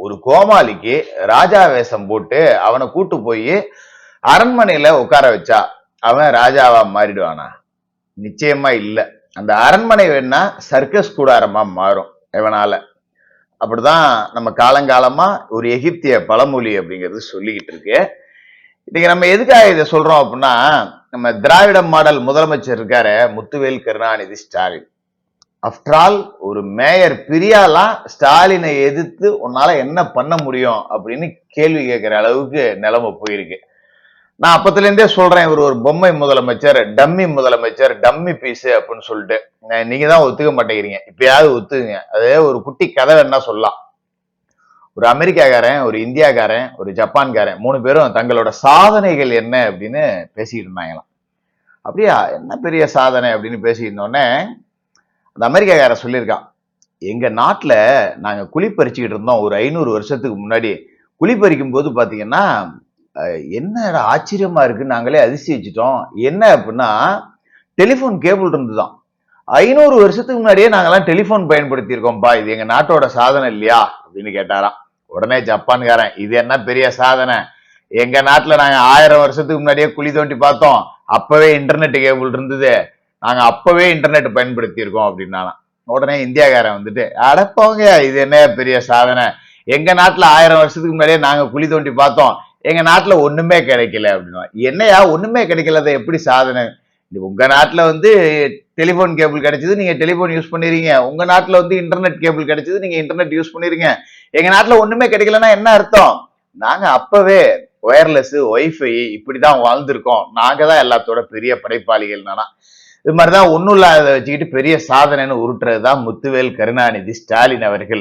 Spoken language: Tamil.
ஒரு கோமாளிக்கு ராஜா வேஷம் போட்டு அவனை கூட்டு போய் அரண்மனையில உட்கார வச்சா அவன் ராஜாவா மாறிடுவானா? நிச்சயமா இல்ல. அந்த அரண்மனை வேணா சர்க்கஸ் கூடாரமா மாறும் எவனால அப்படிதான் நம்ம காலங்காலமா ஒரு எகிப்திய பழமொழி அப்படிங்கிறது சொல்லிக்கிட்டு இருக்கு. இன்னைக்கு நம்ம எதுக்காக இதை சொல்றோம் அப்படின்னா நம்ம திராவிட மாடல் முதலமைச்சர் இருக்காரு முத்துவேல் கருணாநிதி ஸ்டாலின். ஆஃப்டர் ஆல் ஒரு மேயர் பிரியாலாம் ஸ்டாலினை எதிர்த்து உன்னால என்ன பண்ண முடியும் அப்படின்னு கேள்வி கேட்கிற அளவுக்கு நிலைமை போயிருக்கு. நான் அப்பத்துல இருந்தே சொல்றேன் இவர் ஒரு பொம்மை முதலமைச்சர் டம்மி முதலமைச்சர் டம்மி பீஸ் அப்படின்னு சொல்லிட்டு. நீங்க தான் ஒத்துக்க மாட்டேங்கிறீங்க. இப்பயாவது ஒத்துக்குங்க. அதே ஒரு குட்டி கதை வேணா சொல்லலாம். ஒரு அமெரிக்காக்காரன் ஒரு இந்தியாக்காரன் ஒரு ஜப்பான்காரன் மூணு பேரும் தங்களோட சாதனைகள் என்ன அப்படின்னு பேசிக்கிட்டு இருந்தாங்களாம். அப்படியா? என்ன பெரிய சாதனை அப்படின்னு பேசிட்டு அந்த அமெரிக்காக்காரன் சொல்லியிருக்கான் எங்கள் நாட்டில் நாங்கள் குழி இருந்தோம் ஒரு ஐநூறு வருஷத்துக்கு முன்னாடி. குழி பறிக்கும் போது பார்த்தீங்கன்னா என்ன ஆச்சரியமாக இருக்குன்னு நாங்களே அதிசயிச்சிட்டோம். என்ன அப்படின்னா டெலிஃபோன் கேபிள் இருந்துதான். ஐநூறு வருஷத்துக்கு முன்னாடியே நாங்கள்லாம் டெலிஃபோன் பயன்படுத்தியிருக்கோம்ப்பா இது எங்கள் நாட்டோட சாதனை இல்லையா? அப்படின்னு கேட்டாராம். உடனே ஜப்பான்காரன் இது என்ன பெரிய சாதனை? எங்கள் நாட்டில் நாங்கள் ஆயிரம் வருஷத்துக்கு முன்னாடியே குழி தோண்டி பார்த்தோம். அப்போவே இன்டர்நெட் கேபிள் இருந்தது. நாங்கள் அப்போவே இன்டர்நெட் பயன்படுத்தியிருக்கோம் அப்படின்னாலாம். உடனே இந்தியாக்காரன் வந்துட்டு அடப்போங்க இது என்ன பெரிய சாதனை? எங்கள் நாட்டில் ஆயிரம் வருஷத்துக்கு முன்னாடியே நாங்கள் குழி தோண்டி பார்த்தோம். எங்கள் நாட்டில் ஒன்றுமே கிடைக்கல. அப்படின்னா என்னையா ஒன்றுமே கிடைக்கலத எப்படி சாதனை? உங்கள் உங்க வந்து டெலிஃபோன் கேபிள் கிடைச்சது நீங்க டெலிஃபோன் யூஸ் பண்ணிருக்கீங்க உங்க நாட்டில் வந்து இன்டர்நெட் கேபிள் கிடைச்சது நீங்க இன்டர்நெட் யூஸ் பண்ணிருங்க எங்க நாட்டில் ஒண்ணுமே கிடைக்கலன்னா என்ன அர்த்தம்? நாங்க அப்பவே ஒயர்லெஸ் ஒய்ஃபை இப்படிதான் வாழ்ந்திருக்கோம். நாங்க தான் எல்லாத்தோட பெரிய படைப்பாளிகள் நானா இது மாதிரிதான் ஒன்றும் இல்லாத வச்சுக்கிட்டு பெரிய சாதனைன்னு உருட்டுறது தான் முத்துவேல் கருணாநிதி ஸ்டாலின் அவர்கள்.